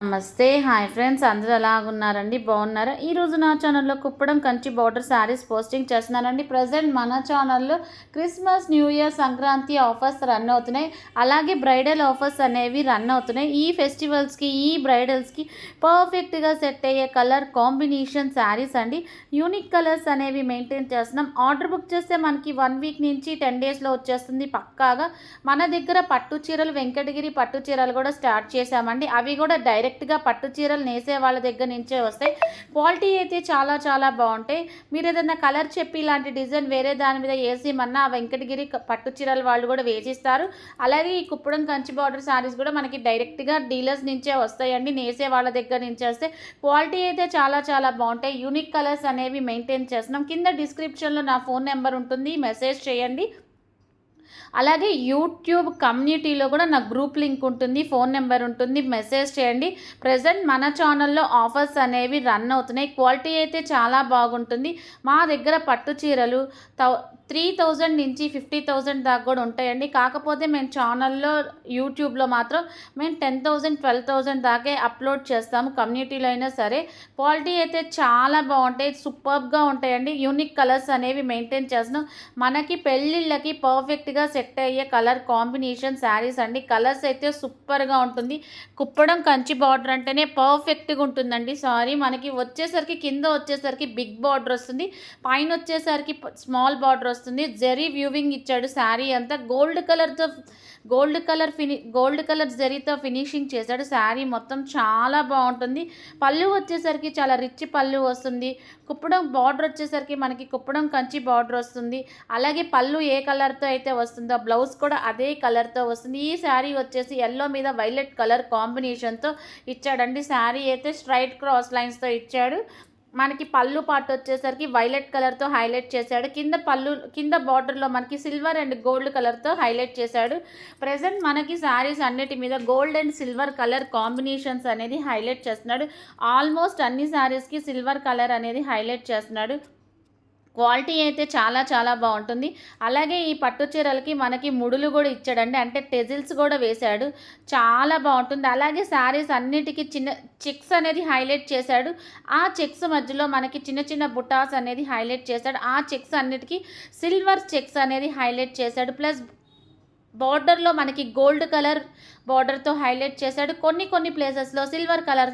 నమస్తే. Hi friends అందరూ ఎలాగున్నారండి బాగున్నారా? ఈరోజు నా ఛానల్లో కుప్పడం కంచి బార్డర్ శారీస్ పోస్టింగ్ చేస్తున్నానండి. ప్రజెంట్ మన ఛానల్లో Christmas new year Sankranti offers run అవుతున్నాయి. అలాగే బ్రైడల్ ఆఫర్స్ అనేవి రన్ అవుతున్నాయి. ఈ ఫెస్టివల్స్కి ఈ బ్రైడల్స్కి పర్ఫెక్ట్గా సెట్ అయ్యే కలర్ కాంబినేషన్ శారీస్ అండి. యూనిక్ కలర్స్ అనేవి మెయింటైన్ చేస్తున్నాం. ఆర్డర్ బుక్ చేస్తే మనకి వన్ వీక్ నుంచి టెన్ డేస్లో వచ్చేస్తుంది పక్కాగా. మన దగ్గర పట్టు చీరలు వెంకటగిరి పట్టు చీరలు కూడా స్టార్ట్ చేశామండి. అవి కూడా డైరెక్ట్ డైరెక్ట్గా పట్టు చీరలు నేసే వాళ్ళ దగ్గర నుంచే వస్తాయి. క్వాలిటీ అయితే చాలా చాలా బాగుంటాయి. మీరు ఏదైనా కలర్ చెప్పి ఇలాంటి డిజైన్ వేరే దాని మీద వేసేమన్నా ఆ వెంకటగిరి పట్టు చీరలు వాళ్ళు కూడా వేసిస్తారు. అలాగే ఈ కుప్పడం కంచి బార్డర్ శారీస్ కూడా మనకి డైరెక్ట్గా డీలర్స్ నుంచే వస్తాయండి. నేసే వాళ్ళ దగ్గర నుంచి వస్తే క్వాలిటీ అయితే చాలా చాలా బాగుంటాయి. యూనిక్ కలర్స్ అనేవి మెయింటైన్ చేస్తున్నాం. కింద డిస్క్రిప్షన్లో నా ఫోన్ నెంబర్ ఉంటుంది. మెసేజ్ చేయండి. అలాగే యూట్యూబ్ కమ్యూనిటీలో కూడా నా గ్రూప్ లింక్ ఉంటుంది ఫోన్ నెంబర్ ఉంటుంది మెసేజ్ చేయండి. ప్రజెంట్ మన ఛానల్లో ఆఫర్స్ అనేవి రన్ అవుతున్నాయి. క్వాలిటీ అయితే చాలా బాగుంటుంది. మా దగ్గర పట్టు చీరలు త్రీ థౌజండ్ నుంచి ఫిఫ్టీ థౌజండ్ దాకా కూడా ఉంటాయండి. కాకపోతే మేము ఛానల్లో యూట్యూబ్లో మాత్రం మేము టెన్ థౌజండ్ ట్వెల్వ్ థౌజండ్ దాకే అప్లోడ్ చేస్తాము. కమ్యూనిటీలో అయినా సరే క్వాలిటీ అయితే చాలా బాగుంటాయి. సూపర్గా ఉంటాయండి. యూనిక్ కలర్స్ అనేవి మెయింటైన్ చేస్తున్నాం. మనకి పెళ్ళిళ్ళకి పర్ఫెక్ట్గా సెట్ అయ్యే కలర్ కాంబినేషన్ శారీస్ అండి. కలర్స్ అయితే సూపర్గా ఉంటుంది. కుప్పడం కంచి బార్డర్ అంటేనే పర్ఫెక్ట్గా ఉంటుందండి. సారీ మనకి వచ్చేసరికి కింద వచ్చేసరికి బిగ్ బార్డర్ వస్తుంది. పైన వచ్చేసరికి స్మాల్ బార్డర్ వస్తుంది. జెరీ వ్యూవింగ్ ఇచ్చాడు శారీ అంతా. గోల్డ్ కలర్తో గోల్డ్ కలర్ ఫిని గోల్డ్ కలర్ జరీతో ఫినిషింగ్ చేశాడు. శారీ మొత్తం చాలా బాగుంటుంది. పళ్ళు వచ్చేసరికి చాలా రిచ్ పళ్ళు వస్తుంది. కుప్పడం బార్డర్ వచ్చేసరికి మనకి కుప్పడం కంచి బార్డర్ వస్తుంది. అలాగే పళ్ళు ఏ కలర్తో అయితే వస్తుందో బ్లౌజ్ కూడా అదే కలర్తో వస్తుంది. ఈ శారీ వచ్చేసి ఎల్లో మీద వైలెట్ కలర్ కాంబినేషన్తో ఇచ్చాడండి. శారీ అయితే స్ట్రైట్ క్రాస్ లైన్స్తో ఇచ్చాడు. మనకి పళ్ళు పార్ట్ వచ్చేసరికి వైలెట్ కలర్తో హైలైట్ చేశాడు. కింద పళ్ళు కింద బార్డర్లో మనకి సిల్వర్ అండ్ గోల్డ్ కలర్తో హైలైట్ చేశాడు. ప్రజెంట్ మనకి శారీస్ అన్నిటి మీద gold and silver colour combinations అనేది హైలైట్ చేస్తున్నాడు. ఆల్మోస్ట్ అన్ని శారీస్కి సిల్వర్ కలర్ అనేది హైలైట్ చేస్తున్నాడు. క్వాలిటీ అయితే చాలా చాలా బాగుంటుంది. అలాగే ఈ పట్టు చీరలకి మనకి ముడులు కూడా ఇచ్చాడండి. అంటే టెజిల్స్ కూడా వేశాడు. చాలా బాగుంటుంది. అలాగే శారీస్ అన్నిటికీ చిన్న చెక్స్ అనేది హైలైట్ చేశాడు. ఆ చెక్స్ మధ్యలో మనకి చిన్న చిన్న బుటాస్ అనేది హైలైట్ చేశాడు. ఆ చెక్స్ అన్నిటికీ సిల్వర్ చెక్స్ అనేది హైలైట్ చేశాడు. ప్లస్ బార్డర్లో మనకి గోల్డ్ కలర్ బార్డర్తో హైలైట్ చేశాడు. కొన్ని కొన్ని ప్లేసెస్లో సిల్వర్ కలర్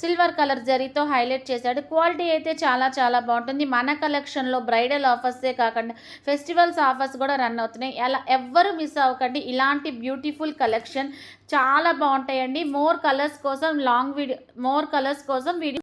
సిల్వర్ కలర్ జరీతో హైలైట్ చేశాడు. క్వాలిటీ అయితే చాలా చాలా బాగుంటుంది. మన కలెక్షన్లో బ్రైడల్ ఆఫర్సే కాకుండా ఫెస్టివల్స్ ఆఫర్స్ కూడా రన్ అవుతున్నాయి. అలా ఎవ్వరు మిస్ అవ్వకండి. ఇలాంటి బ్యూటిఫుల్ కలెక్షన్ చాలా బాగుంటాయండి. మోర్ కలర్స్ కోసం లాంగ్ వీడియో మోర్ కలర్స్ కోసం వీడియో